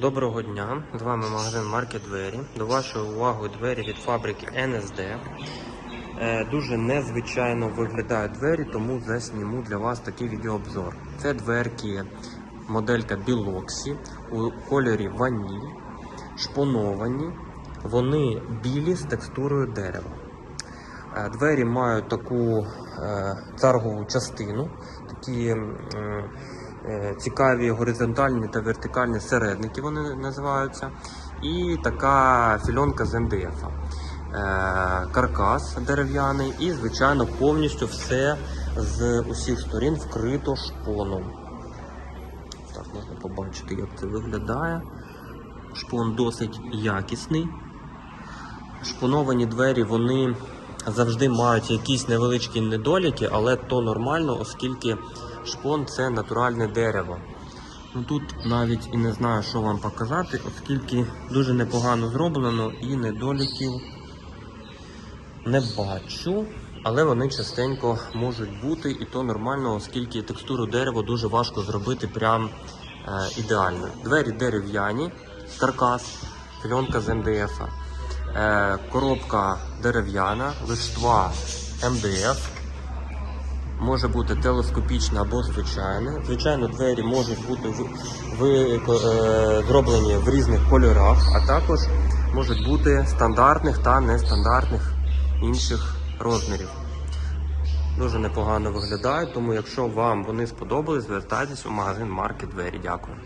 Доброго дня! З вами магазин Маркет Двері. До вашої уваги двері від фабрики NSD. Е, Дуже незвичайно виглядають двері, тому засніму для вас такий відеообзор. Це дверки моделька Biloxi у кольорі ваніль, шпоновані. Вони білі з текстурою дерева. Е, Двері мають таку е, царгову частину, такі цікаві горизонтальні та вертикальні середники вони називаються. І така фільонка з МДФ. Е, Каркас дерев'яний і, звичайно, повністю все з усіх сторін вкрито шпоном. Так, можна побачити, як це виглядає. Шпон досить якісний. Шпоновані двері вони завжди мають якісь невеличкі недоліки, але то нормально, оскільки шпон це натуральне дерево. Ну Тут навіть і не знаю, що вам показати, оскільки дуже непогано зроблено і недоліків не бачу. Але вони частенько можуть бути, і то нормально, оскільки текстуру дерева дуже важко зробити прям е, ідеально. Двері дерев'яні, каркас, фільонка з МДФ, е, коробка дерев'яна, листва МДФ. Може бути телескопічна або звичайна. Звичайно, двері можуть бути е, зроблені в різних кольорах, а також можуть бути стандартних та нестандартних інших розмірів. Дуже непогано виглядають, тому якщо вам вони сподобались, звертайтесь у магазин Маркет Двері. Дякую.